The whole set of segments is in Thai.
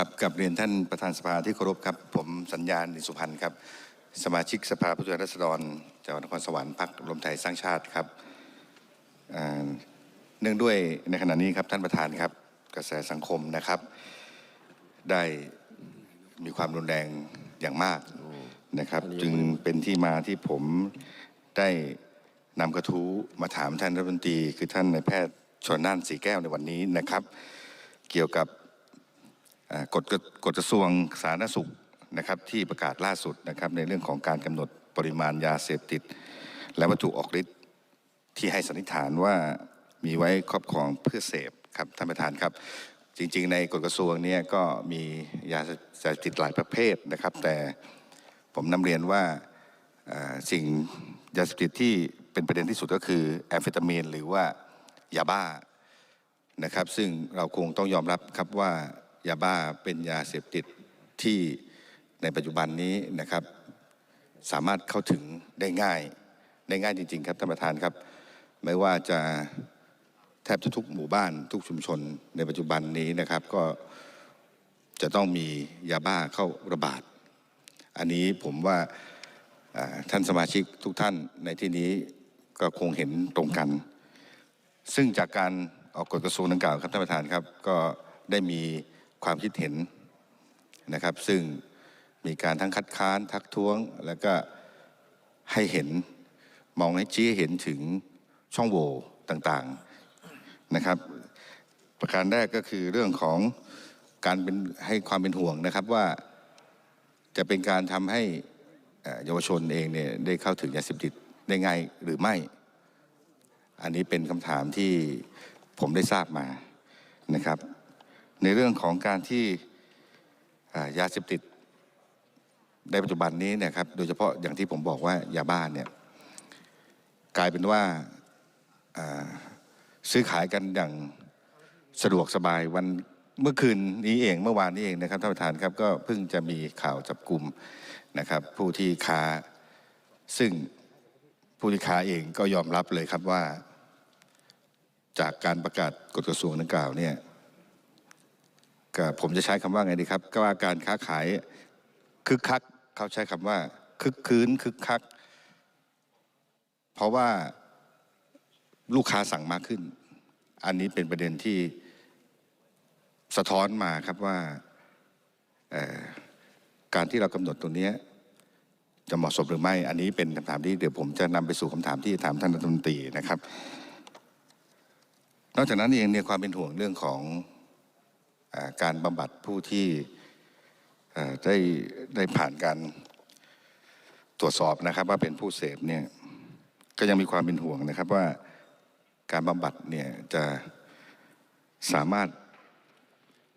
ครับกับเรียนท่านประธานสภาที่เคารพครับ ผมสัญญาณนิสุพันธ์ครับ สมาชิกสภาผู้แทนราษฎรจังหวัดนครสวรรค์พรรครวมไทยสร้างชาติครับอ่าเนื่องด้วยในขณะนี้ครับท่านประธานครับ กระแสสังคมนะครับ ได้มีความรุนแรงอย่างมากนะครับ จึงเป็นที่มาที่ผมได้นำกระทู้มาถามท่านรัฐมนตรี คือท่านนายแพทย์ชนน่านสีแก้วในวันนี้นะครับ เกี่ยวกับอ่า กฎกฎกระทรวงสาธารณสุขนะครับที่ประกาศล่าสุดนะครับในเรื่องของการกำหนดปริมาณยาเสพติด และวัตถุออกฤทธิ์ที่ให้สันนิษฐานว่ามีไว้ครอบครองเพื่อเสพครับท่านประธานครับ จริง ๆ ในกฎกระทรวงเนี้ก็มียาเสพติดหลายประเภทนะครับ แต่ผมนำเรียนว่าสิ่งยาเสพติดที่เป็นประเด็นที่สุดก็คือแอมเฟตามีนหรือว่ายาบ้านะครับ ซึ่งเราคงต้องยอมรับครับว่า ยาบ้าเป็นยาเสพติดที่ในปัจจุบันนี้นะครับ สามารถเข้าถึงได้ง่ายได้ง่ายจริง ๆ ครับท่านประธานครับ ไม่ว่าจะแทบทุกหมู่บ้านทุกชุมชนในปัจจุบันนี้นะครับ ก็จะต้องมียาบ้าเข้าระบาด อันนี้ผมว่าท่านสมาชิกทุกท่านในที่นี้ก็คงเห็นตรงกัน ซึ่งจากการออกกฎกระทรวงดังกล่าวครับท่านประธานครับก็ได้มี ความคิดเห็นนะครับ ซึ่งมีการทั้งคัดค้านทักท้วง แล้วก็ให้เห็นมองให้ชี้เห็นถึงช่องโหว่ต่างๆนะครับ ประการแรกก็คือเรื่องของการเป็นให้ความเป็นห่วงนะครับว่าจะเป็นการทำให้เอ่อเยาวชนเองเนี่ยได้เข้าถึงยาเสพติดได้ง่ายหรือไม่ อันนี้เป็นคำถามที่ผมได้ทราบมานะครับ ในเรื่องของการที่ยาเสพติดในปัจจุบันนี้เนะครับโดยเฉพาะอย่างที่ผมบอกว่ายาบ้านเนี่ยกลายเป็นว่าซื้อขายกันอย่างสะดวกสบายวันเมื่อคืนนี้เองเมื่อวานนี้เองนะครับท่านประธานครับก็เพิ่งจะมีข่าวจับกลุ่มนะครับ ผู้ที่ค้าซึ่งผู้ที่ค้าเองก็ยอมรับเลยครับว่า จากการประกาศกฎกระทรวงดังกล่าวเนี่ย ผมจะใช้คำว่าไงดีครับ ก็ว่าการค้าขายคึกคักเขาใช้คำว่า คึกคืนคึกคัก เพราะว่าลูกค้าสั่งมากขึ้น อันนี้เป็นประเด็นที่สะท้อนมาครับว่าการที่เรากำหนดตรงเนี้ยจะเหมาะสมหรือไม่ อันนี้เป็นคำถามที่เดี๋ยวผมจะนำไปสู่คำถามที่ถามท่านรัฐมนตรีนะครับ นอกจากนั้นเองเนี่ยความเป็นห่วงเรื่องของ การบำบัดผู้ที่ได้ได้ผ่านการตรวจสอบนะครับว่าเป็นผู้เสพเนี่ยก็ยังมีความเป็นห่วงนะครับว่าการบำบัดเนี่ยจะสามารถ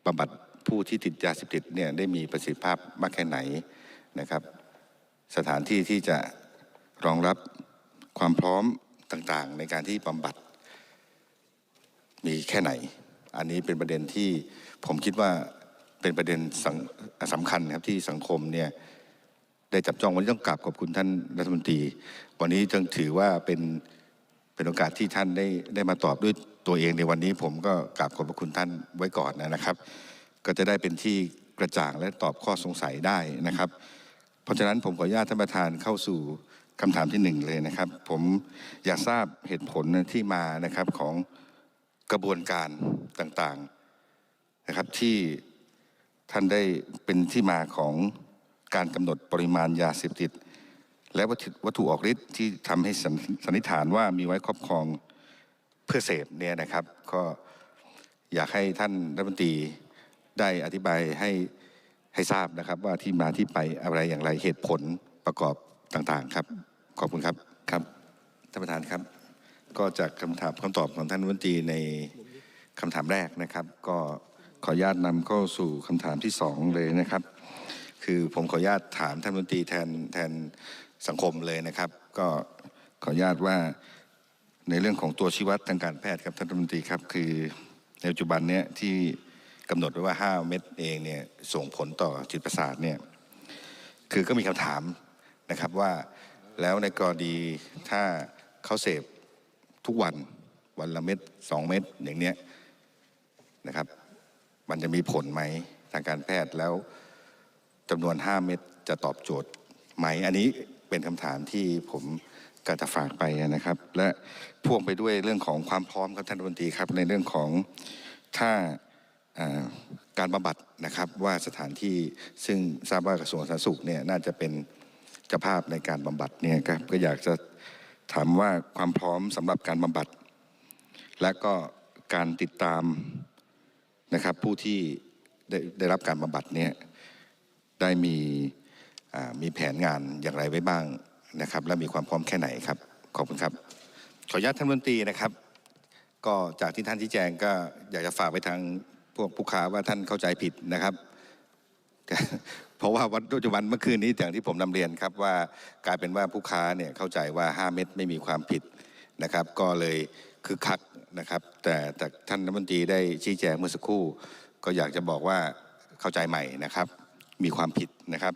บำบัดผู้ที่ติดยาเสพติดเนี่ยได้มีประสิทธิภาพมากแค่ไหนนะครับ สถานที่ที่จะรองรับความพร้อมต่างๆ ในการที่บำบัดมีแค่ไหน อันนี้เป็นประเด็นที่ผมคิดว่าเป็นประเด็นสำสำคัญครับที่สังคมเนี่ยได้จับจ้องวันนี้ต้องกราบขอบคุณท่านรัฐมนตรี วันนี้จึงถือว่าเป็นเป็นโอกาสที่ท่านได้ได้มาตอบด้วยตัวเองในวันนี้ ผมก็กราบขอบพระคุณท่านไว้ก่อนนะครับ ก็จะได้เป็นที่กระจ่างและตอบข้อสงสัยได้นะครับ เพราะฉะนั้นผมขออนุญาตท่านประธานเข้าสู่คำถามที่หนึ่งเลยนะครับ ผมอยากทราบเหตุผลที่มานะครับของ กระบวนการต่างๆนะครับที่ท่านได้เป็นที่มาของการกำหนดปริมาณยาเสพติด และวัตถุวัตถุออกฤทธิ์ที่ทำให้สันสันนิษฐานว่ามีไว้ครอบครองเพื่อเสพเนี่ยนะครับ ก็อยากให้ท่านรัฐมนตรีได้อธิบายให้ให้ทราบนะครับว่าที่มาที่ไปอะไรอย่างไรเหตุผลประกอบต่างๆครับ ขอบคุณครับครับท่านประธานครับ ก็จากคำถามคำตอบของท่านรัฐมนตรีในคำถามแรกนะครับ ก็ขออนุญาตนำเข้าสู่คำถามที่สองเลยนะครับ คือผมขออนุญาตถามท่านรัฐมนตรีแทนแทนสังคมเลยนะครับ ก็ขออนุญาตว่าในเรื่องของตัวชีวัดทางการแพทย์ครับท่านรัฐมนตรีครับ คือในปัจจุบันเนี้ยที่กำหนดไว้ว่า 5 เม็ดเองเนี่ยส่งผลต่อจิตประสาทเนี่ยคือก็มีคำถามนะครับว่าแล้วในกรณีถ้าเขาเสพ ทุกวันวันละเม็ดสองเม็ดอย่างเนี้ยนะครับ มันจะมีผลไหมทางการแพทย์แล้วจำนวน5เม็ดจะตอบโจทย์ไหม อันนี้เป็นคำถามที่ผมก็จะฝากไปนะครับ และพ่วงไปด้วยเรื่องของความพร้อมครับท่านรัฐมนตรีครับ ในเรื่องของถ้าอ่าการบำบัดนะครับว่าสถานที่ซึ่งทราบว่ากระทรวงสาธารณสุขเนี่ยน่าจะเป็นเจ้าภาพในการบำบัดเนี่ยครับก็อยากจะ ถามว่าความพร้อมสำหรับการบำบัด และก็การติดตามนะครับผู้ที่ได้ได้รับการบำบัดเนี่ยได้มีมีแผนงานอย่างไรไว้บ้างนะครับ และมีความพร้อมแค่ไหนครับ ขอบคุณครับ ขออนุญาตท่านรัฐมนตรีนะครับ ก็จากที่ท่านที่แจงก็อยากจะฝากไปทางพวกผู้ค้าว่าท่านเข้าใจผิดนะครับ เพราะว่าวันปัจจุบันเมื่อคืนนี้อย่างที่ผมนำเรียนครับว่ากลายเป็นว่าผู้ค้าเนี่ยเข้าใจว่า 5 เม็ดไม่มีความผิดนะครับ ก็เลยคือคักนะครับ แต่แต่ท่านรัฐมนตรีได้ชี้แจงเมื่อสักครู่ ก็อยากจะบอกว่าเข้าใจใหม่นะครับ มีความผิดนะครับ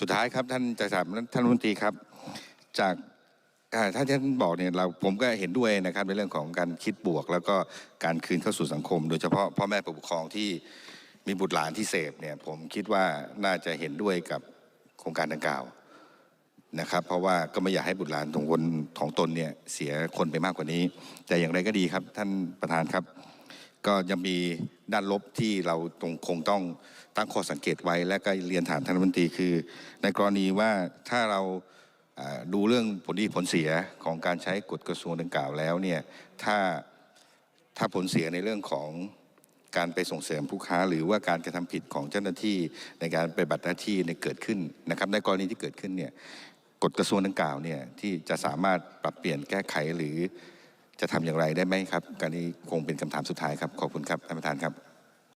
สุดท้ายครับท่านจะถามท่านรัฐมนตรีครับ จากอ่าถ้าท่านบอกเนี่ยเราผมก็เห็นด้วยนะครับในเรื่องของการคิดบวก แล้วก็การคืนเข้าสู่สังคม โดยเฉพาะพ่อแม่ผู้ปกครองที่ มีบุตรหลานที่เสพเนี่ยผมคิดว่าน่าจะเห็นด้วยกับโครงการดังกล่าวนะครับ เพราะว่าก็ไม่อยากให้บุตรหลานของคนของตนเนี่ยเสียคนไปมากกว่านี้ แต่อย่างไรก็ดีครับ ท่านประธานครับ ก็ยังมีด้านลบที่เราตรงคงต้องตั้งข้อสังเกตไว้ และก็เรียนถามท่านรัฐมนตรีคือ ในกรณีว่าถ้าเราอ่าดูเรื่องผลดีผลเสียของการใช้กฎกระทรวงดังกล่าวแล้วเนี่ยถ้าถ้าผลเสียในเรื่องของ การไปส่งเสริมผู้ค้า หรือว่าการกระทำผิดของเจ้าหน้าที่ในการปฏิบัติหน้าที่ในเกิดขึ้นนะครับในกรณีที่เกิดขึ้นเนี่ยกฎกระทรวงดังกล่าวเนี่ยที่จะสามารถปรับเปลี่ยนแก้ไขหรือจะทำอย่างไรได้ไหมครับการนี้คงเป็นคำถามสุดท้ายครับขอบคุณครับท่านประธานครับ